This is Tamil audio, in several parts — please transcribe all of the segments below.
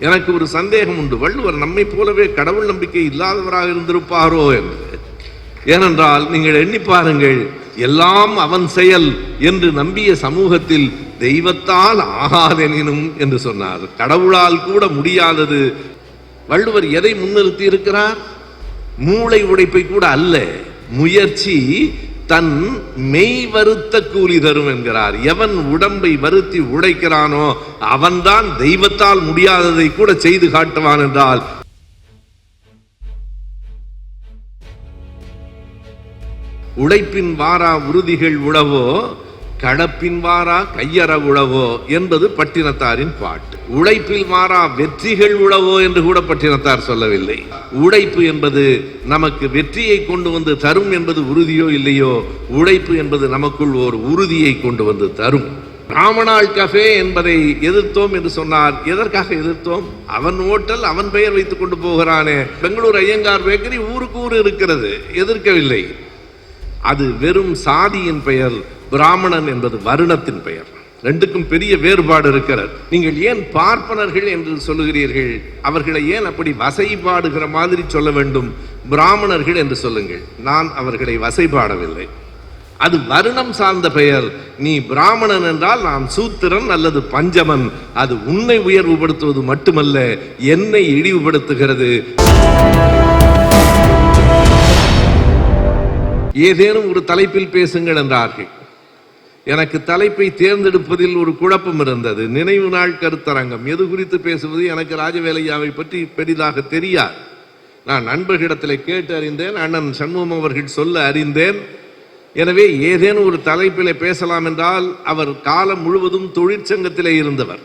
எனக்கு ஒரு சந்தேகம் உண்டு. வள்ளுவர் நம்மை போலவே கடவுள் நம்பிக்கை இல்லாதவராக இருந்திருப்பாரோ என்று. ஏனென்றால் நீங்கள் எண்ணி பாருங்கள் எல்லாம் அவன் செயல் என்று நம்பிய சமூகத்தில் தெய்வத்தால் ஆகாதெனினும் என்று சொன்னார். கடவுளால் கூட முடியாதது. வள்ளுவர் எதை முன்னிறுத்தி இருக்கிறார் மூளை உடைப்பை கூட அல்ல. முயற்சி தன் மெய் வருத்த கூலி தரும் என்கிறார். எவன் உடம்பை வருத்தி உடைக்கிறானோ அவன்தான் தெய்வத்தால் முடியாததை கூட செய்து காட்டுவான் என்றால். உழைப்பின் வாரா உறுதிகள் உழவோ கடப்பின்வாரா கையற உழவோ என்பது பட்டினத்தாரின் பாட்டு. உழைப்பில் மாறா வெற்றிகள் உழவோ என்று கூட பட்டினத்தார் சொல்லவில்லை. உழைப்பு என்பது நமக்கு வெற்றியை கொண்டு வந்து தரும் என்பது உறுதியோ இல்லையோ உழைப்பு என்பது நமக்குள் ஒரு உறுதியை கொண்டு வந்து தரும். ராமனால் கஃபே என்பதை எதிர்த்தோம் என்று சொன்னார். எதற்காக எதிர்த்தோம்? அவன் ஓட்டல் அவன் பெயர் வைத்துக் கொண்டு போகிறானே. பெங்களூர் ஐயங்கார் பேக்கரி ஊருக்கு ஊர் இருக்கிறது. எதிர்க்கவில்லை. அது வெறும் சாதியின் பெயர் பிராமணன் என்பது வருணத்தின் பெயர். ரெண்டுக்கும் பெரிய வேறுபாடு இருக்கிறது. நீங்கள் ஏன் பார்ப்பனர்கள் என்று சொல்லுகிறீர்கள்? அவர்களை ஏன் அப்படி வசைபாடுகிற மாதிரி சொல்ல வேண்டும்? பிராமணர்கள் என்று சொல்லுங்கள். நான் அவர்களை வசைபாடவில்லை. அது வருணம் சார்ந்த பெயர். நீ பிராமணன் என்றால் நான் சூத்திரன் அல்லது பஞ்சமன். அது உன்னை உயர்வுபடுத்துவது மட்டுமல்ல என்னை இழிவுபடுத்துகிறது. ஏதேனும் ஒரு தலைப்பில் பேசுங்கள் என்றார்கள். எனக்கு தலைப்பை தேர்ந்தெடுப்பதில் ஒரு குழப்பம் இருந்தது. நினைவு நாள் கருத்தரங்கம். எது குறித்து பேசுவது? எனக்கு ராஜவேலையாவை பற்றி பெரிதாக தெரியாது. நான் நண்பர்களிடத்தில் கேட்டு அறிந்தேன். அண்ணன் சண்முகம் அவர்கள் சொல்ல அறிந்தேன். எனவே ஏதேனும் ஒரு தலைப்பில் பேசலாம் என்றால் அவர் காலம் முழுவதும் தொழிற்சங்கத்திலே இருந்தவர்.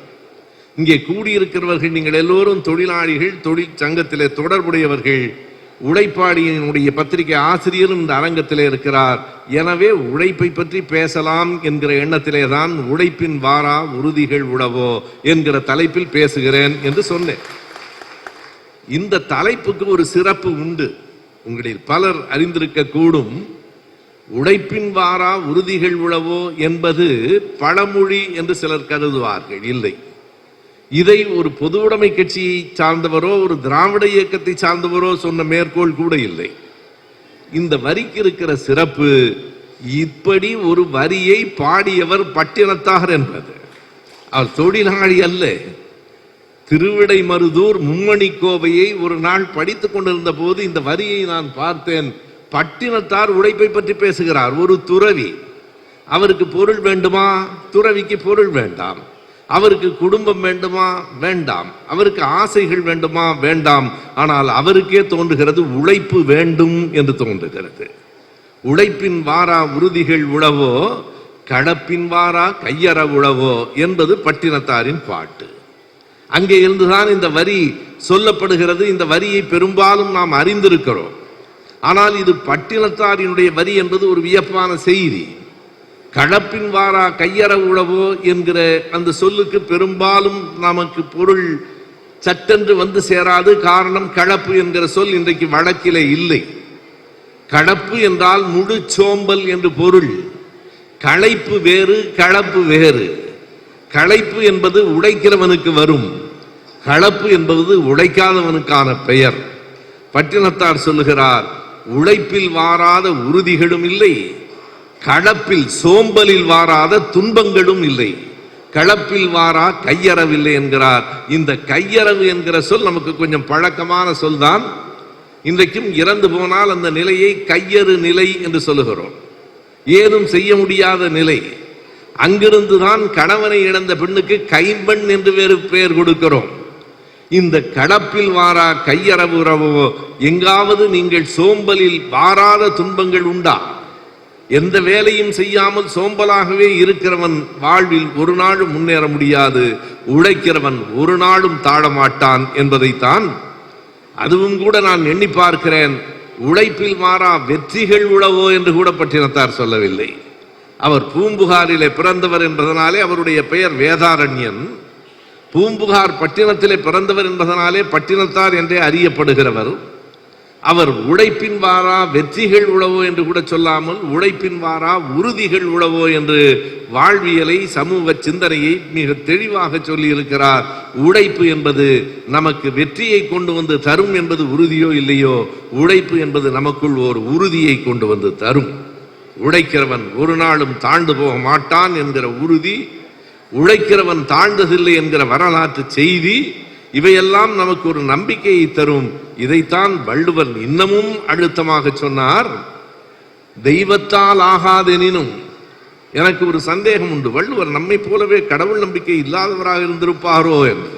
இங்கே கூடியிருக்கிறவர்கள் நீங்கள் எல்லோரும் தொழிலாளிகள் தொழிற்சங்கத்திலே தொடர்புடையவர்கள். உழைப்பாளியினுடைய பத்திரிகை ஆசிரியரும் இந்த அரங்கத்திலே இருக்கிறார். எனவே உழைப்பை பற்றி பேசலாம் என்கிற எண்ணத்திலே தான் உழைப்பின் வாரா உறுதிகள் உழவோ என்கிற தலைப்பில் பேசுகிறேன் என்று சொன்னேன். இந்த தலைப்புக்கு ஒரு சிறப்பு உண்டு. உங்களில் பலர் அறிந்திருக்க கூடும் உழைப்பின் வாரா உறுதிகள் உழவோ என்பது பழமொழி என்று சிலர் கருதுவார்கள். இல்லை. இதை ஒரு பொது உடைமை கட்சியை சார்ந்தவரோ ஒரு திராவிட இயக்கத்தை சார்ந்தவரோ சொன்ன மேற்கோள் கூட இல்லை. இந்த வரிக்கு இருக்கிற சிறப்பு இப்படி ஒரு வரியை பாடியவர் பட்டினத்தார் என்பது. அவர் தொழிலாளி அல்ல. திருவிடை மருதூர் மும்மணி கோவையை ஒரு நாள் படித்துக் கொண்டிருந்த போது இந்த வரியை நான் பார்த்தேன். பட்டினத்தார் உழைப்பை பற்றி பேசுகிறார். ஒரு துறவி. அவருக்கு பொருள் வேண்டுமா? துறவிக்கு பொருள் வேண்டாம். அவருக்கு குடும்பம் வேண்டுமா? வேண்டாம். அவருக்கு ஆசைகள் வேண்டுமா? வேண்டாம். ஆனால் அவருக்கே தோன்றுகிறது உழைப்பு வேண்டும் என்று தோன்றுகிறது. உழைப்பின் வாரா உறுதிகள் உழவோ கடப்பின் வாரா கையற உழவோ என்பது பட்டினத்தாரின் பாட்டு. அங்கே இருந்துதான் இந்த வரி சொல்லப்படுகிறது. இந்த வரியை பெரும்பாலும் நாம் அறிந்திருக்கிறோம். ஆனால் இது பட்டினத்தாரினுடைய வரி என்பது ஒரு வியப்பான செய்தி. களப்பின் வாரா கையற உழவோ என்கிற அந்த சொல்லுக்கு பெரும்பாலும் நமக்கு பொருள் சட்டென்று வந்து சேராது. காரணம் கலப்பு என்கிற சொல் இன்றைக்கு வழக்கிலே இல்லை. கடப்பு என்றால் முழு சோம்பல் என்று பொருள். களைப்பு வேறு கலப்பு வேறு. களைப்பு என்பது உடைக்கிறவனுக்கு வரும். களப்பு என்பது உழைக்காதவனுக்கான பெயர். பட்டினத்தார் சொல்லுகிறார் உழைப்பில் வாராத உறுதிகளும் இல்லை. களப்பில் சோம்பலில் வாராத துன்பங்களும் இல்லை. களப்பில் வாரா கையறவில்லை என்கிறார். இந்த கையறவு என்கிற சொல் நமக்கு கொஞ்சம் பழக்கமான சொல் தான் இன்றைக்கும் இறந்து போனால் அந்த நிலையை கையறு நிலை என்று சொல்லுகிறோம். ஏதும் செய்ய முடியாத நிலை. அங்கிருந்து தான் கணவனை இழந்த பெண்ணுக்கு கைம்பெண் என்று வேறு பெயர் கொடுக்கிறோம். இந்த கடப்பில் வாரா கையறவு உறவோ. எங்காவது நீங்கள் சோம்பலில் வாராத துன்பங்கள் உண்டா? எந்த வேலையும் செய்யாமல் சோம்பலாகவே இருக்கிறவன் வாழ்வில் ஒரு நாளும் முன்னேற முடியாது. உழைக்கிறவன் ஒரு நாளும் தாழமாட்டான் என்பதைத்தான் அதுவும் கூட நான் எண்ணி பார்க்கிறேன். உழைப்பில் மாறா வெற்றிகள் உழவோ என்று கூட பட்டினத்தார் சொல்லவில்லை. அவர் பூம்புகாரிலே பிறந்தவர் என்பதனாலே அவருடைய பெயர் வேதாரண்யன். பூம்புகார் பட்டினத்திலே பிறந்தவர் என்பதனாலே பட்டினத்தார் என்றே அறியப்படுகிறவர். அவர் உழைப்பின் வாரா வெற்றிகள் உழவோ என்று கூட சொல்லாமல் உழைப்பின் வாரா உறுதிகள் உழவோ என்று வாழ்வியலை சமூக சிந்தனையை மிக தெளிவாக சொல்லியிருக்கிறார். உழைப்பு என்பது நமக்கு வெற்றியை கொண்டு வந்து தரும் என்பது உறுதியோ இல்லையோ உழைப்பு என்பது நமக்குள் ஒரு உறுதியை கொண்டு வந்து தரும். உழைக்கிறவன் ஒரு நாளும் தாழ்ந்து போக மாட்டான் என்கிற உறுதி உழைக்கிறவன் தாழ்ந்ததில்லை என்கிற வரலாற்று செய்தி இவையெல்லாம் நமக்கு ஒரு நம்பிக்கையை தரும். இதைத்தான் வள்ளுவர் இன்னமும் அழுத்தமாக சொன்னார். தெய்வத்தால் ஆகாதெனினும் எனக்கு ஒரு சந்தேகம் உண்டு. வள்ளுவர் நம்மை போலவே கடவுள் நம்பிக்கை இல்லாதவராக இருந்திருப்பாரோ என்று.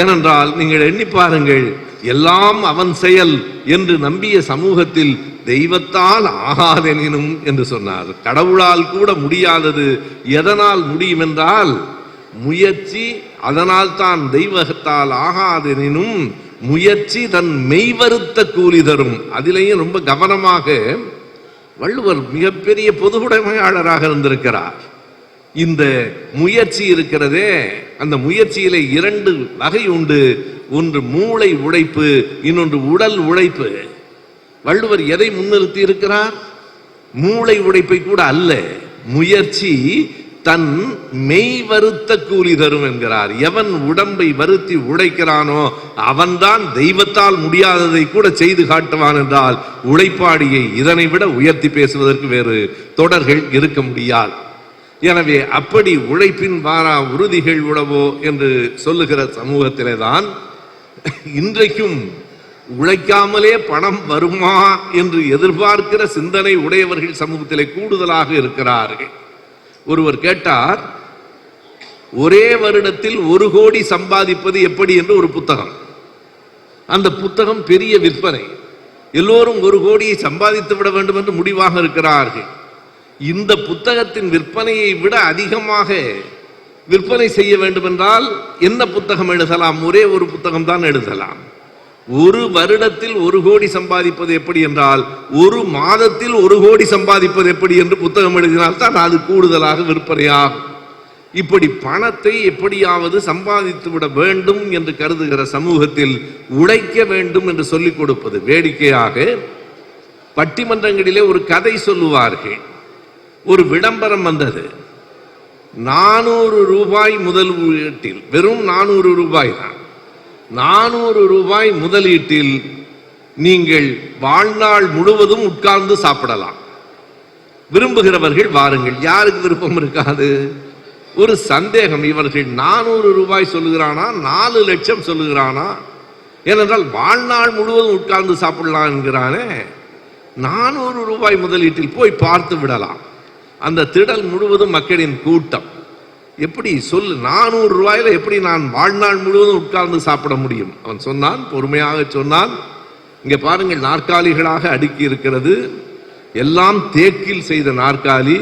ஏனென்றால் நீங்கள் எண்ணி பாருங்கள் எல்லாம் அவன் செயல் என்று நம்பிய சமூகத்தில் தெய்வத்தால் ஆகாதெனினும் என்று சொன்னார். கடவுளால் கூட முடியாதது எதனால் முடியும் என்றால் முயற்சி அதனால்தான் தெய்வகத்தால் ஆகாதெனினும் முயற்சி தன் மெய்வருத்த கூலி தரும். அதிலேயும் ரொம்ப கவனமாக வள்ளுவர் மிகப்பெரிய பொதுவுடைமையாளராக இருந்திருக்கிறார். இந்த முயற்சி இருக்கிறதே அந்த முயற்சியிலே இரண்டு வகை உண்டு. ஒன்று மூளை உழைப்பு இன்னொன்று உடல் உழைப்பு. வள்ளுவர் எதை முன்னிறுத்தி இருக்கிறார் மூளை உழைப்பை கூட அல்ல. முயற்சி தன் மெய் வருத்த கூலி தரும் என்கிறார். எவன் உடம்பை வருத்தி உழைக்கிறானோ அவன்தான் தெய்வத்தால் முடியாததை கூட செய்து காட்டுவான் என்றால் உழைப்பாடியை இதனை விட உயர்த்தி பேசுவதற்கு வேறு தொடர்கள் இருக்க முடியாது. எனவே அப்படி உழைப்பின் வாரா உறுதிகள் உழவோ என்று சொல்லுகிற சமூகத்திலே தான் இன்றைக்கும் உழைக்காமலே பணம் வருமா என்று எதிர்பார்க்கிற சிந்தனை உடையவர்கள் சமூகத்திலே கூடுதலாக இருக்கிறார்கள். ஒருவர் கேட்டார் ஒரே வருடத்தில் ஒரு கோடி சம்பாதிப்பது எப்படி? என்று ஒரு புத்தகம். அந்த புத்தகம் பெரிய விற்பனை. எல்லோரும் ஒரு கோடியை சம்பாதித்து விட வேண்டும் என்று முடிவாக இருக்கிறார்கள். இந்த புத்தகத்தின் விற்பனையை விட அதிகமாக விற்பனை செய்ய வேண்டும் என்றால் என்ன புத்தகம் எழுதலாம்? ஒரே ஒரு புத்தகம் தான் எழுதலாம். ஒரு வருடத்தில் ஒரு கோடி சம்பாதிப்பது எப்படி என்றால் ஒரு மாதத்தில் ஒரு கோடி சம்பாதிப்பது எப்படி என்று புத்தகம் எழுதினால் தான் அது கூடுதலாக விற்பனையாகும். இப்படி பணத்தை எப்படியாவது சம்பாதித்து விட வேண்டும் என்று கருதுகிற சமூகத்தில் உழைக்க வேண்டும் என்று சொல்லிக் கொடுப்பது வேடிக்கையாக பட்டிமன்றங்களிலே ஒரு கதை சொல்லுவார்கள். ஒரு விளம்பரம் வந்தது. நானூறு ரூபாய் முதல் வீட்டில் வெறும் நானூறு ரூபாய் தான். நானூறு ரூபாய் முதலீட்டில் நீங்கள் வாழ்நாள் முழுவதும் உட்கார்ந்து சாப்பிடலாம். விரும்புகிறவர்கள் வாருங்கள். யாருக்கு விருப்பம் இருக்காது? ஒரு சந்தேகம். இவர்கள் நானூறு ரூபாய் சொல்லுகிறானா? நாலு லட்சம் சொல்லுகிறானா? ஏனென்றால் வாழ்நாள் முழுவதும் உட்கார்ந்து சாப்பிடலாம் என்கிறானே. நானூறு ரூபாய் முதலீட்டில் போய் பார்த்து விடலாம். அந்த திடல் முழுவதும் மக்களின் கூட்டம். எப்படி சொல் நானூறு ரூபாயில எப்படி நான் வாழ்நாள் முழுவதும் உட்கார்ந்து சாப்பிட முடியும்? அவன் சொன்னான் பொறுமையாக சொன்னான். இங்க பாருங்கள் நாற்காலிகளாக அடுக்கி இருக்கிறது. எல்லாம் தேக்கில் செய்த நாற்காலி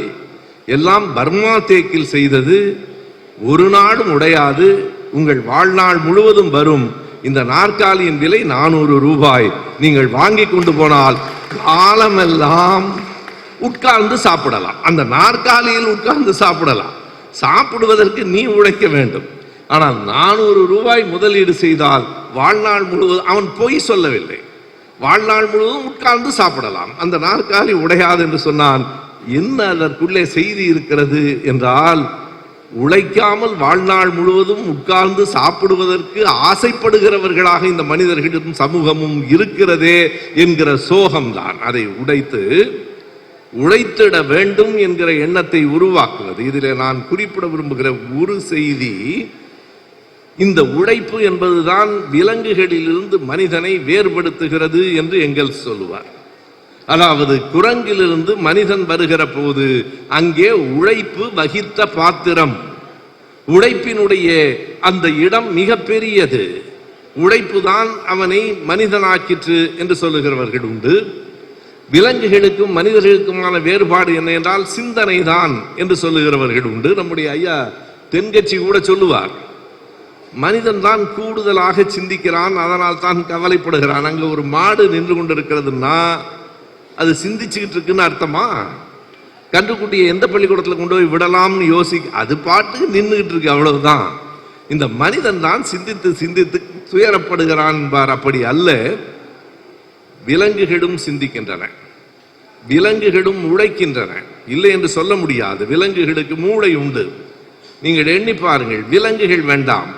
எல்லாம் பர்மா தேக்கில் செய்தது. ஒரு நாடும் உடையாது உங்கள் வாழ்நாள் முழுவதும் வரும். இந்த நாற்காலியின் விலை நானூறு ரூபாய். நீங்கள் வாங்கி கொண்டு போனால் காலமெல்லாம் உட்கார்ந்து சாப்பிடலாம். அந்த நாற்காலியில் உட்கார்ந்து சாப்பிடலாம். சாப்பிடுவதற்கு நீ உழைக்க வேண்டும். ஆனால் நானூறு ரூபாய் முதலீடு செய்தால் வாழ்நாள் முழுவதும் அவன் பொய் சொல்லவில்லை. வாழ்நாள் முழுவதும் உட்கார்ந்து சாப்பிடலாம். அந்த நாற்காலி உடையாது என்று சொன்னான். என்ன அதற்குள்ளே செய்தி இருக்கிறது என்றால் உழைக்காமல் வாழ்நாள் முழுவதும் உட்கார்ந்து சாப்பிடுவதற்கு ஆசைப்படுகிறவர்களாக இந்த மனிதர்களும் சமூகமும் இருக்கிறதே என்கிற சோகம்தான். அதை உடைத்து உழைத்திட வேண்டும் என்கிற எண்ணத்தை உருவாக்குவது. இதில் நான் குறிப்பிட விரும்புகிற ஒரு செய்தி இந்த உழைப்பு என்பதுதான் விலங்குகளிலிருந்து மனிதனை வேறுபடுத்துகிறது என்று எங்கள் சொல்லுவார் அதாவது குரங்கிலிருந்து மனிதன் வருகிற போது அங்கே உழைப்பு வகித்த பாத்திரம். உழைப்பினுடைய அந்த இடம் மிக பெரியது உழைப்பு தான் அவனை மனிதனாக்கிற்று என்று சொல்லுகிறவர்கள் உண்டு. விலங்குகளுக்கும் மனிதர்களுக்குமான வேறுபாடு என்ன என்றால் சிந்தனை தான் என்று சொல்லுகிறவர்கள் உண்டு. நம்முடைய ஐயா தென்கட்சி கூட சொல்லுவார் மனிதன் தான் கூடுதலாக சிந்திக்கிறான் அதனால் தான் கவலைப்படுகிறான். அங்கே ஒரு மாடு நின்று கொண்டிருக்கிறதுன்னா அது சிந்திச்சுக்கிட்டு இருக்குன்னு அர்த்தமா? கன்றுக்குட்டியை எந்த பள்ளிக்கூடத்தில் கொண்டு போய் விடலாம்னு யோசி அது பாட்டு நின்றுகிட்டு இருக்கு அவ்வளவுதான். இந்த மனிதன் தான் சிந்தித்து சிந்தித்து துயரப்படுகிறான் பார் அப்படி அல்ல. விலங்குகளும் சிந்திக்கின்றன. விலங்குகளும் உழைக்கின்றன. இல்லை என்று சொல்ல முடியாது. விலங்குகளுக்கு மூளை உண்டு. நீங்கள் எண்ணி பாருங்கள் விலங்குகள் வேண்டாம்.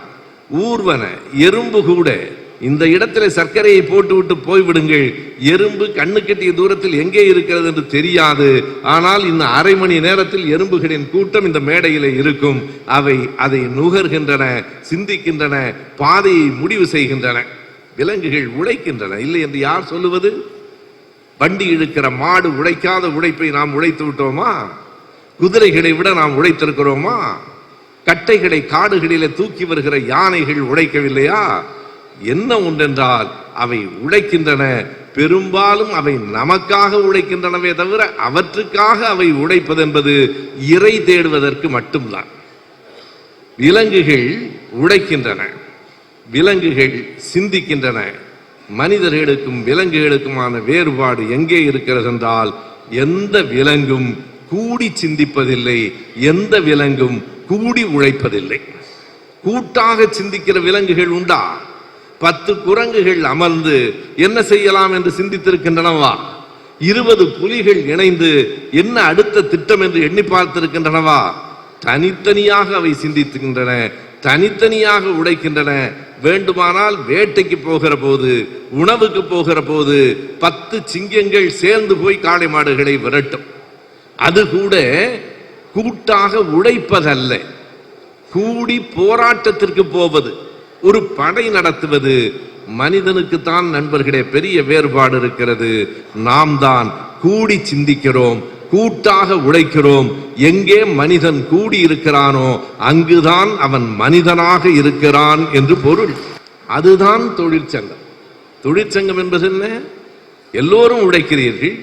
ஊர்வன எறும்பு கூட இந்த இடத்துல சர்க்கரையை போட்டுவிட்டு போய்விடுங்கள் எறும்பு கண்ணு கட்டிய தூரத்தில் எங்கே இருக்கிறது என்று தெரியாது. ஆனால் இந்த அரை மணி நேரத்தில் எறும்புகளின் கூட்டம் இந்த மேடையில் இருக்கும். அவை அதை நுகர்கின்றன சிந்திக்கின்றன பாதையை முடிவு செய்கின்றன. விலங்குகள் உழைக்கின்றன. இல்லை என்று யார் சொல்லுவது? வண்டி இழுக்கிற மாடு உழைக்காத உழைப்பை நாம் உழைத்து விட்டோமா? குதிரைகளை விட நாம் உழைத்திருக்கிறோமா? கட்டைகளை காடுகளிலே தூக்கி வருகிற யானைகள் உழைக்கவில்லையா? என்ன ஒன்றென்றால் அவை உழைக்கின்றன. பெரும்பாலும் அவை நமக்காக உழைக்கின்றனவே தவிர அவற்றுக்காக அவை உழைப்பது என்பது இறை தேடுவதற்கு மட்டும்தான். விலங்குகள் உழைக்கின்றன. விலங்குகள் சிந்திக்கின்றன. மனிதர்களுக்கும் விலங்குகளுக்குமான வேறுபாடு எங்கே இருக்கிறது என்றால் எந்த விலங்கும் கூடி சிந்திப்பதில்லை எந்த விலங்கும் கூடி உழைப்பதில்லை. கூட்டாக சிந்திக்கிற விலங்குகள் உண்டா? பத்து குரங்குகள் அமர்ந்து என்ன செய்யலாம் என்று சிந்தித்திருக்கின்றனவா? இருபது புலிகள் இணைந்து என்ன அடுத்த திட்டம் என்று எண்ணி பார்த்திருக்கின்றனவா? தனித்தனியாக அவை சிந்தித்துகின்றன தனித்தனியாக உழைக்கின்றன வேண்டுமானால் வேட்டைக்கு போகிற போது உணவுக்கு போகிற போது பத்து சிங்கங்கள் சேர்ந்து போய் காளை மாடுகளை விரட்டும். அது கூட கூட்டாக உழைப்பதல்ல. கூடி போராட்டத்திற்கு போவது ஒரு படை நடத்துவது மனிதனுக்கு தான் நண்பர்களே பெரிய வேறுபாடு இருக்கிறது. நாம் தான் கூடி சிந்திக்கிறோம் கூட்டாக உழைக்கிறோம் எங்கே மனிதன் கூடி இருக்கிறானோ அங்குதான் அவன் மனிதனாக இருக்கிறான் என்று பொருள். அதுதான் தொழிற்சங்கம். தொழிற்சங்கம் என்பது என்ன? எல்லோரும் உழைக்கிறீர்கள்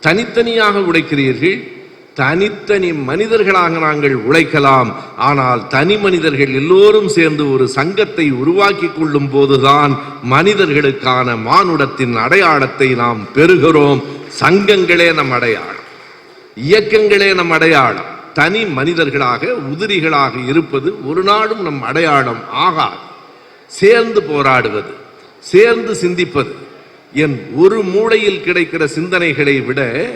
தனித்தனியாக உழைக்கிறீர்கள் தனித்தனி மனிதர்களாக நாங்கள் உழைக்கலாம். ஆனால் தனி மனிதர்கள் எல்லோரும் சேர்ந்து ஒரு சங்கத்தை உருவாக்கி கொள்ளும் போதுதான் மனிதர்களுக்கான மானுடத்தின் அடையாளத்தை நாம் பெறுகிறோம். சங்கங்களே நம் அடையாளம். இயக்கங்களே நம் அடையாளம். தனி மனிதர்களாக உதிரிகளாக இருப்பது ஒரு நாளும் நம் அடையாளம் ஆகாது. சேர்ந்து போராடுவது சேர்ந்து சிந்திப்பது என் ஒரு மூளையில் கிடைக்கிற சிந்தனைகளை விட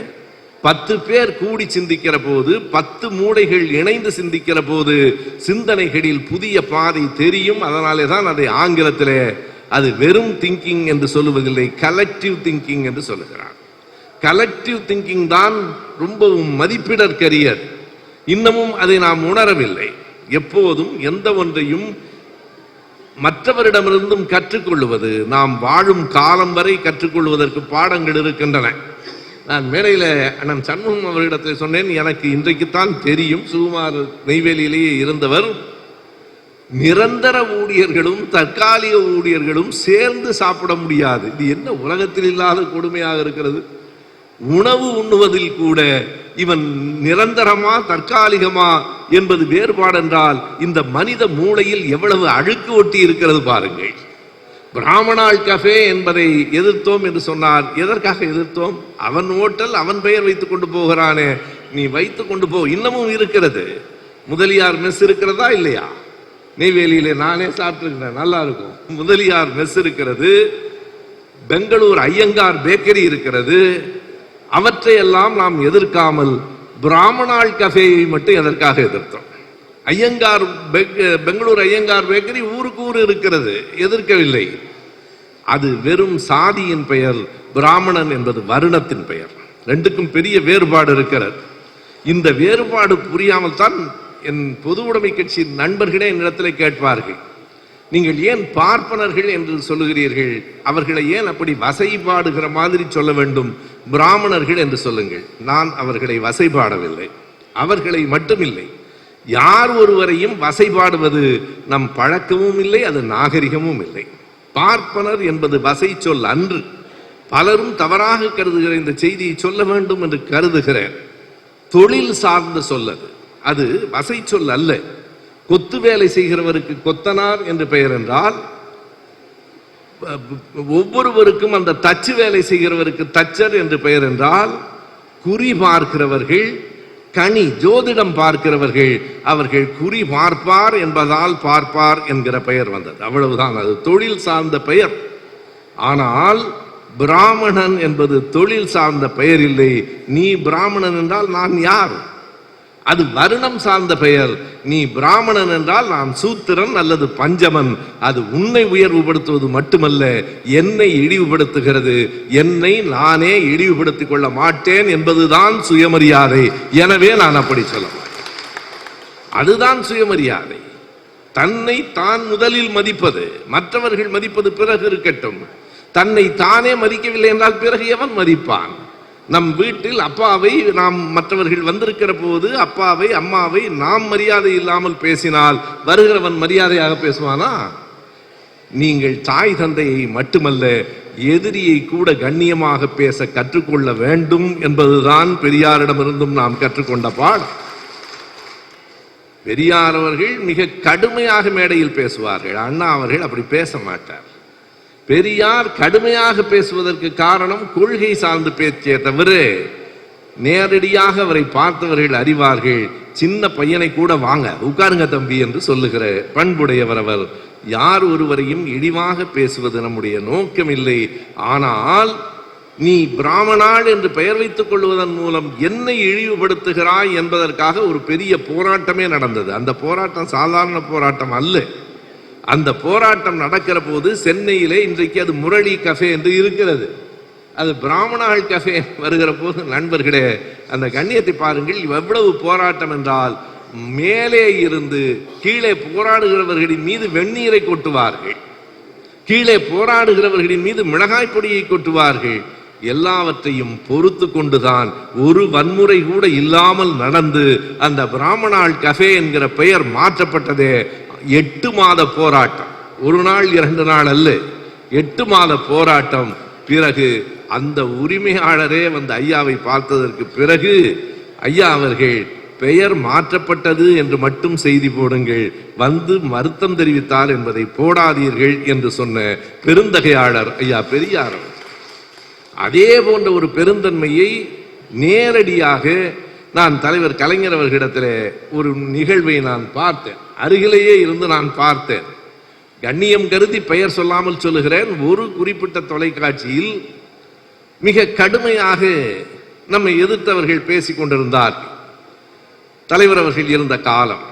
பத்து பேர் கூடி சிந்திக்கிற போது பத்து மூளைகள் இணைந்து சிந்திக்கிற போது சிந்தனைகளில் புதிய பாதை தெரியும். அதனாலே தான் அதை ஆங்கிலத்திலே அது வெறும் திங்கிங் என்று சொல்லுவதில்லை கலெக்டிவ் திங்கிங் என்று சொல்லுகிறார். கலெக்டிவ் திங்கிங் தான் ரொம்பவும் மதிப்பிடற்கரியர் இன்னமும் அதை நாம் உணரவில்லை. எப்போதும் எந்த ஒன்றையும் மற்றவரிடமிருந்தும் கற்றுக்கொள்வது நாம் வாழும் காலம் வரை கற்றுக்கொள்வதற்கு பாடங்கள் இருக்கின்றன. நான் மேடையில் அண்ணன் சண்முகம் அவரிடத்தில் சொன்னேன் எனக்கு இன்றைக்குத்தான் தெரியும் சுகுமார் நெய்வேலியிலேயே இருந்தவர். நிரந்தர ஊழியர்களும் தற்காலிக ஊழியர்களும் சேர்ந்து சாப்பிட முடியாது. இது என்ன உலகத்தில் இல்லாத கொடுமையாக இருக்கிறது? உணவு உண்ணுவதில் கூட இவன் நிரந்தரமா தற்காலிகமா என்பது வேறுபாடு என்றால் இந்த மனித மூளையில் எவ்வளவு அழுக்கு ஒட்டி இருக்கிறது பாருங்கள். பிராமணால் கஃபே என்பதை எதிர்த்தோம் என்று சொன்னார் எதற்காக எதிர்த்தோம்? அவன் ஓட்டல் அவன் பெயர் வைத்துக் கொண்டு போகிறானே நீ வைத்துக் கொண்டு போ இன்னமும் இருக்கிறது. முதலியார் மெஸ் இருக்கிறதா இல்லையா? நெய்வேலியில நானே சாப்பிட்டுருக்கிறேன் நல்லா இருக்கும். முதலியார் மெஸ் இருக்கிறது பெங்களூர் ஐயங்கார் பேக்கரி இருக்கிறது அவற்றையெல்லாம் நாம் எதிர்க்காமல் பிராமணாள் கஃபேயை மட்டும் எதற்காக எதிர்த்தோம்? ஐயங்கார் பெங்களூர் ஐயங்கார் பேக்கரி ஊருக்கு ஊர் இருக்கிறது எதிர்க்கவில்லை. அது வெறும் சாதியின் பெயர் பிராமணன் என்பது வருணத்தின் பெயர். ரெண்டுக்கும் பெரிய வேறுபாடு இருக்கிறது. இந்த வேறுபாடு புரியாமல் தான் என் பொது உடைமை கட்சியின் நண்பர்களே என்னிடத்தில் கேட்பார்கள். நீங்கள் ஏன் பார்ப்பனர்கள் என்று சொல்லுகிறீர்கள்? அவர்களை ஏன் அப்படி வசைபாடுகிற மாதிரி சொல்ல வேண்டும்? பிராமணர்கள் என்று சொல்லுங்கள். நான் அவர்களை வசைபாடவில்லை. அவர்களை மட்டுமில்லை. யார் ஒருவரையும் வசைபாடுவது நம் பழக்கமும் இல்லை அது நாகரிகமும் இல்லை. பார்ப்பனர் என்பது வசை சொல் அன்று. பலரும் தவறாக கருதுகிற இந்த செய்தியை சொல்ல வேண்டும் என்று கருதுகிறேன். தொழில் சார்ந்த சொல்லது. அது வசை சொல் அல்ல. கொத்து வேலை செய்கிறவருக்கு கொத்தனார் என்று பெயர் என்றால் ஒவ்வொருவருக்கும் அந்த தச்சு வேலை செய்கிறவருக்கு தச்சர் என்று பெயர் என்றால் குறி பார்க்கிறவர்கள் கனி ஜோதிடம் பார்க்கிறவர்கள் அவர்கள் குறி பார்ப்பார் என்பதால் பார்ப்பார் என்கிற பெயர் வந்தது. அவ்வளவுதான். அது தொழில் சார்ந்த பெயர். ஆனால் பிராமணன் என்பது தொழில் சார்ந்த பெயர் இல்லை. நீ பிராமணன் என்றால் நான் யார்? அது வருணம் சார்ந்த பெயர். நீ பிராமணன் என்றால் நான் சூத்திரன் அல்லது பஞ்சமன். அது உன்னை உயர்வுபடுத்துவது மட்டுமல்ல என்னை இழிவுபடுத்துகிறது. என்னை நானே இழிவுபடுத்திக் கொள்ள மாட்டேன் என்பதுதான் சுயமரியாதை. எனவே நான் அப்படி சொல்ல அதுதான் சுயமரியாதை. தன்னை தான் முதலில் மதிப்பது மற்றவர்கள் மதிப்பது பிறகு இருக்கட்டும். தன்னை தானே மதிக்கவில்லை என்றால் பிறகு எவன் மதிப்பான்? நம் வீட்டில் அப்பாவை நாம் மற்றவர்கள் வந்திருக்கிற போது அப்பாவை அம்மாவை நாம் மரியாதை இல்லாமல் பேசினால் வருகிறவன் மரியாதையாக பேசுவானா? நீங்கள் தாய் தந்தையை மட்டுமல்ல எதிரியை கூட கண்ணியமாக பேச கற்றுக்கொள்ள வேண்டும் என்பதுதான் பெரியாரிடமிருந்தும் நாம் கற்றுக்கொண்ட பாடம். பெரியார் அவர்கள் மிக கடுமையாக மேடையில் பேசுவார்கள். அண்ணா அவர்கள் அப்படி பேச மாட்டார். பெரியார் கடுமையாக பேசுவதற்கு காரணம் கொள்கை சார்ந்து பேச்சே தவிர நேரடியாக அவரை பார்த்தவர்கள் அறிவார்கள். சின்ன பையனை கூட வாங்க. உட்காருங்க தம்பி என்று சொல்லுகிற பண்புடையவர் அவர். யார் ஒருவரையும் இழிவாக பேசுவது நம்முடைய நோக்கம் இல்லை ஆனால் நீ பிராமணாள் என்று பெயர் வைத்துக் கொள்வதன் மூலம் என்னை இழிவுபடுத்துகிறாய் என்பதற்காக ஒரு பெரிய போராட்டமே நடந்தது. அந்த போராட்டம் சாதாரண போராட்டம் அல்ல. அந்த போராட்டம் நடக்கிற போது சென்னையிலே இன்றைக்கு அது முரளி கஃபே என்று இருக்கிறது. அது பிராமணாள் கஃபே வருகிற போது நண்பர்களே அந்த கண்ணியத்தை பாருங்கள் எவ்வளவு போராட்டம் என்றால் மேலே இருந்து கீழே போராடுகிறவர்களின் மீது வெந்நீரை கொட்டுவார்கள். கீழே போராடுகிறவர்களின் மீது மிளகாய் பொடியை கொட்டுவார்கள். எல்லாவற்றையும் பொறுத்து கொண்டுதான் ஒரு வன்முறை கூட இல்லாமல் நடந்து அந்த பிராமணாள் கஃபே என்கிற பெயர் மாற்றப்பட்டதே. எட்டு மாத போராட்டம். ஒரு நாள் இரண்டு நாள் அல்ல. எட்டு மாத போராட்டம். பிறகு அந்த உரிமையாளரே வந்து ஐயாவை பார்த்ததற்கு பிறகு ஐயா அவர்கள் பெயர் மாற்றப்பட்டது என்று மட்டும் செய்தி போடுங்கள். வந்து வருத்தம் தெரிவித்தார் என்பதை போடாதீர்கள் என்று சொன்ன பெருந்தகையாளர் ஐயா பெரியார் அதே போன்ற ஒரு பெருந்தன்மையை நேரடியாக நான் தலைவர் கலைஞர் அவர்களிடத்தில் ஒரு நிகழ்வை நான் பார்த்தேன். அருகிலேயே இருந்து நான் பார்த்தேன். கண்ணியம் கருதி பெயர் சொல்லாமல் சொல்லுகிறேன். ஒரு குறிப்பிட்ட தொலைக்காட்சியில் மிக கடுமையாக நம்மை எதிர்த்தவர்கள் பேசிக்கொண்டிருந்தார் தலைவர் அவர்கள் இருந்த காலம்.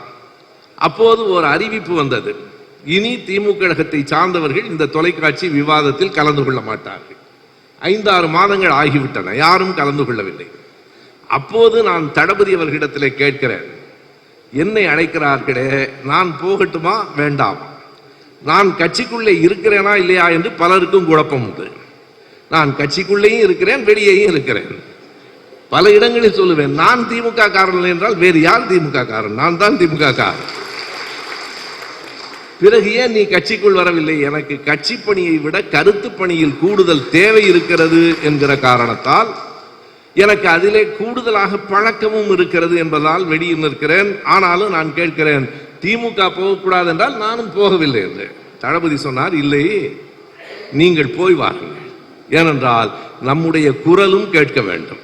அப்போது ஒரு அறிவிப்பு வந்தது. இனி திமுக கழகத்தை சார்ந்தவர்கள் இந்த தொலைக்காட்சி விவாதத்தில் கலந்து கொள்ள மாட்டார்கள். ஐந்தாறு மாதங்கள் ஆகிவிட்டன. யாரும் கலந்து கொள்ளவில்லை. அப்போது நான் தளபதி அவர்களிடத்திலே கேட்கிறேன். என்னை அழைக்கிறார்களே நான் போகட்டுமா? வேண்டாம். நான் கட்சிக்குள்ளே இருக்கிறேனா இல்லையா என்று பலருக்கும் குழப்பம் உண்டு. நான் கட்சிக்குள்ளேயும் இருக்கிறேன் வெளியேயும் இருக்கிறேன். பல இடங்களில் சொல்லுவேன் நான் திமுக காரன் என்றால் வேறு யார் திமுக காரன்? நான் தான் திமுக காரன். பிறகு ஏன் நீ கட்சிக்குள் வரவில்லை? எனக்கு கட்சி பணியை விட கருத்து பணியில் கூடுதல் தேவை இருக்கிறது என்கிற காரணத்தால் எனக்கு அதிலே கூடுதலாக பழக்கமும் இருக்கிறது என்பதால் வெளியில் நிற்கிறேன். ஆனாலும் நான் கேட்கிறேன் திமுக போகக்கூடாது என்றால் நானும் போகவில்லை என்று. தளபதி சொன்னார் இல்லை நீங்கள் போய் வாருங்கள். ஏனென்றால் நம்முடைய குரலும் கேட்க வேண்டும்.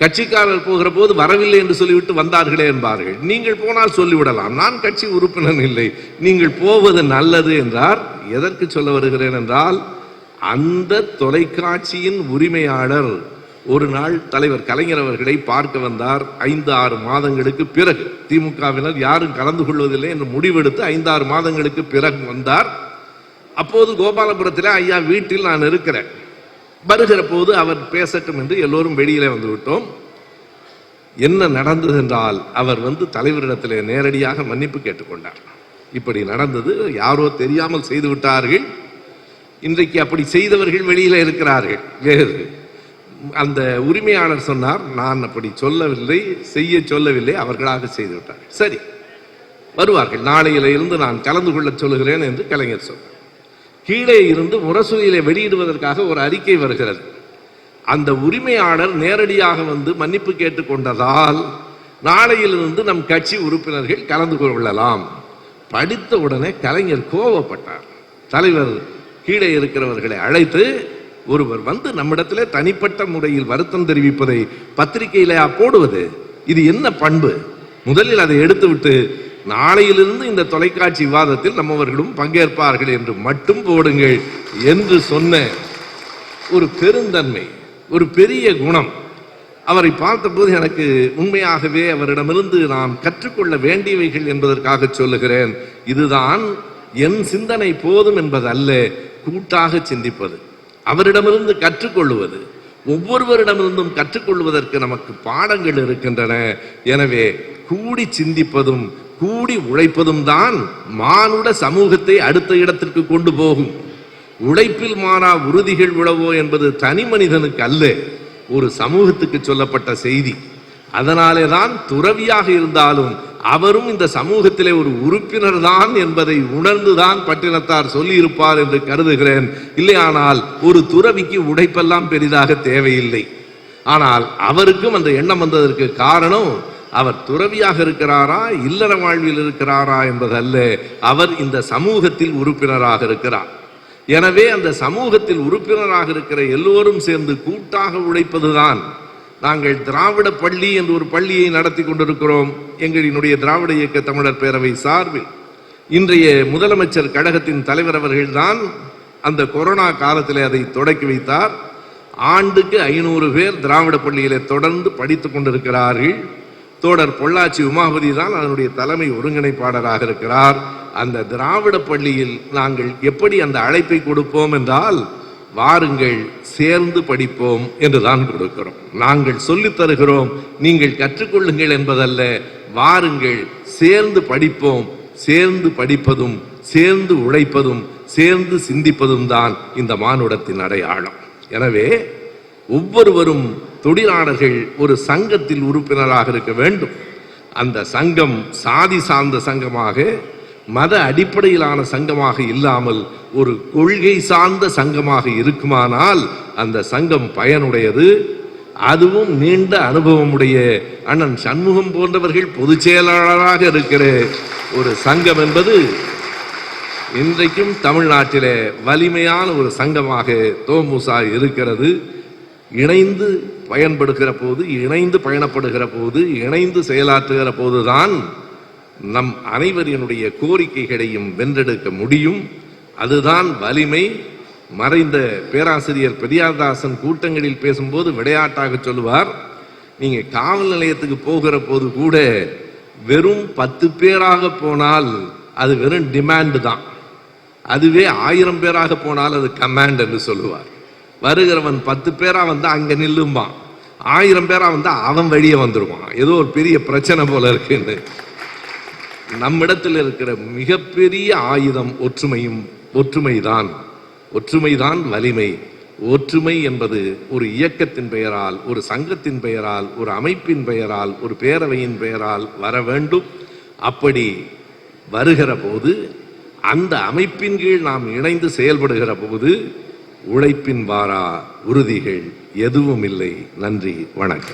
கட்சிக்காரர் போகிற போது வரவில்லை என்று சொல்லிவிட்டு வந்தார்களே என்பார்கள். நீங்கள் போனால் சொல்லிவிடலாம். நான் கட்சி உறுப்பினர் இல்லை. நீங்கள் போவது நல்லது என்றார். எதற்கு சொல்ல வருகிறேன் என்றால் அந்த தொலைக்காட்சியின் உரிமையாளர் ஒரு நாள் தலைவர் கலைஞர் அவர்களை பார்க்க வந்தார். ஐந்து ஆறு மாதங்களுக்கு பிறகு. திமுகவினர் யாரும் கலந்து கொள்வதில்லை என்று முடிவெடுத்து ஐந்து ஆறு மாதங்களுக்கு பிறகு வந்தார். அப்போது கோபாலபுரத்தில் ஐயா வீட்டில் நான் இருக்கிறேன். வருகிற போது அவர் பேசட்டும் என்று எல்லோரும் வெளியிலே வந்து விட்டோம். என்ன நடந்தது என்றால் அவர் வந்து தலைவரிடத்திலே நேரடியாக மன்னிப்பு கேட்டுக்கொண்டார் இப்படி நடந்தது யாரோ தெரியாமல் செய்து விட்டார்கள். இன்றைக்கு அப்படி செய்தவர்கள் வெளியில இருக்கிறார்கள். வேறு அந்த உரிமையாளர் சொன்னார் நான் அப்படி சொல்லவில்லை செய்ய சொல்லவில்லை அவர்களாக செய்துவிட்டார் சரி வருவார்கள். நாளையில இருந்து நான் கலந்து கொள்ள சொல்லுகிறேன் என்று கலைஞர் சொன்னார். கீழே இருந்து முரசொலியிலே வெளியிடுவதற்காக ஒரு அறிக்கை வருகிறது. அந்த உரிமையாளர் நேரடியாக வந்து மன்னிப்பு கேட்டுக்கொண்டதால் நாளையிலிருந்து நம் கட்சி உறுப்பினர்கள் கலந்து கொள்ளலாம். படித்த உடனே கலைஞர் கோபப்பட்டார் தலைவர் கீழே இருக்கிறவர்களை அழைத்து ஒருவர் வந்து நம்மிடத்திலே தனிப்பட்ட முறையில் வருத்தம் தெரிவிப்பதை பத்திரிகையிலே போடுவது இது என்ன பண்பு? முதலில் அதை எடுத்துவிட்டு நாளையிலிருந்து இந்த தொலைக்காட்சி விவாதத்தில் நம்மவர்களும் பங்கேற்பார்கள் என்று மட்டும் போடுங்கள் என்று சொன்ன ஒரு பெருந்தன்மை ஒரு பெரிய குணம். அவரை பார்த்தபோது எனக்கு உண்மையாகவே அவரிடமிருந்து நாம் கற்றுக்கொள்ள வேண்டியவைகள் என்பதற்காக சொல்லுகிறேன். இதுதான் என் சிந்தனை போதும் என்பதல்ல கூட்டாக சிந்திப்பது. அவரிடமிருந்து கற்றுக்கொள்வது ஒவ்வொருவரிடமிருந்தும் கற்றுக்கொள்வதற்கு நமக்கு பாடங்கள் இருக்கின்றன. எனவே கூடி சிந்திப்பதும் கூடி உழைப்பதும் தான் மானுட சமூகத்தை அடுத்த இடத்திற்கு கொண்டு போகும். உழைப்பில் மாறா உறுதிகள் உழவோ என்பது தனி மனிதனுக்கு அல்ல ஒரு சமூகத்துக்கு சொல்லப்பட்ட செய்தி. அதனாலே தான் துறவியாக இருந்தாலும் அவரும் இந்த சமூகத்திலே ஒரு உறுப்பினர் தான் என்பதை உணர்ந்துதான் பட்டினத்தார் சொல்லியிருப்பார் என்று கருதுகிறேன். இல்லையானால் ஒரு துறவிக்கு உடைப்பெல்லாம் பெரிதாக தேவையில்லை. ஆனால் அவருக்கும் அந்த எண்ணம் வந்ததற்கு காரணம் அவர் துறவியாக இருக்கிறாரா இல்லற வாழ்வில் இருக்கிறாரா என்பதல்ல. அவர் இந்த சமூகத்தில் உறுப்பினராக இருக்கிறார். எனவே அந்த சமூகத்தில் உறுப்பினராக இருக்கிற எல்லோரும் சேர்ந்து கூட்டாக உழைப்பதுதான் நாங்கள் திராவிட பள்ளி என்று ஒரு பள்ளியை நடத்தி கொண்டிருக்கிறோம். எங்களினுடைய திராவிட இயக்க தமிழர் பேரவை சார்பில். இன்றைய முதலமைச்சர் கழகத்தின் தலைவர் அவர்கள்தான் அந்த கொரோனா காலத்தில் அதை தொடக்கி வைத்தார். ஆண்டுக்கு ஐநூறு பேர் திராவிட பள்ளியிலே தொடர்ந்து படித்துக் கொண்டிருக்கிறார்கள். தோடர் பொள்ளாச்சி உமாபதி தான் அதனுடைய தலைமை ஒருங்கிணைப்பாளராக இருக்கிறார். அந்த திராவிட பள்ளியில் நாங்கள் எப்படி அந்த அழைப்பை கொடுப்போம் என்றால் வாருங்கள் சேர்ந்து படிப்போம் என்றுதான் கொடுக்கிறோம். நாங்கள் சொல்லித் தருகிறோம் நீங்கள் கற்றுக்கொள்ளுங்கள் என்பதல்ல வாருங்கள் சேர்ந்து படிப்போம் சேர்ந்து படிப்பதும் சேர்ந்து உழைப்பதும் சேர்ந்து சிந்திப்பதும் தான் இந்த மானுடத்தின் அடையாளம். எனவே ஒவ்வொருவரும் தொழிலாளர்கள் ஒரு சங்கத்தில் உறுப்பினராக இருக்க வேண்டும். அந்த சங்கம் சாதி சார்ந்த சங்கமாக மத அடிப்படையிலான சங்கமாக இல்லாமல் ஒரு கொள்கை சார்ந்த சங்கமாக இருக்குமானால் அந்த சங்கம் பயனுடையது. அதுவும் நீண்ட அனுபவமுடைய அண்ணன் சண்முகம் போன்றவர்கள் பொதுச் செயலாளராக இருக்கிற. ஒரு சங்கம் என்பது இன்றைக்கும் தமிழ்நாட்டிலே வலிமையான ஒரு சங்கமாக தோமுசா இருக்கிறது. இணைந்து பயன்படுகிற போது இணைந்து பயணப்படுகிற போது இணைந்து செயலாற்றுகிற போதுதான் நம் அனைவரினுடைய கோரிக்கைகளையும் வென்றெடுக்க முடியும். அதுதான் வலிமை. மறைந்த பேராசிரியர் பெரியார்தாசன் கூட்டங்களில் பேசும்போது விளையாட்டாக சொல்லுவார் நீங்க காவல் நிலையத்துக்கு போகிற போது கூட வெறும் பத்து பேராக போனால் அது வெறும் டிமாண்ட் தான். அதுவே ஆயிரம் பேராக போனால் அது கமாண்ட் என்று சொல்லுவார். வருகிறவன் பத்து பேரா வந்து அங்க நில்லும்பான். ஆயிரம் பேரா வந்து அவன் வெளியே வந்துருவான். ஏதோ ஒரு பெரிய பிரச்சனை போல இருக்குன்னு. நம்மிடத்தில் இருக்கிற மிகப்பெரிய ஆயுதம் ஒற்றுமையும் ஒற்றுமைதான். ஒற்றுமைதான் வலிமை. ஒற்றுமை என்பது ஒரு இயக்கத்தின் பெயரால் ஒரு சங்கத்தின் பெயரால் ஒரு அமைப்பின் பெயரால் ஒரு பேரவையின் பெயரால் வர வேண்டும். அப்படி வருகிற போது அந்த அமைப்பின் கீழ் நாம் இணைந்து செயல்படுகிற போது உழைப்பின் வாரா உறுதிகள் எதுவும் இல்லை நன்றி வணக்கம்.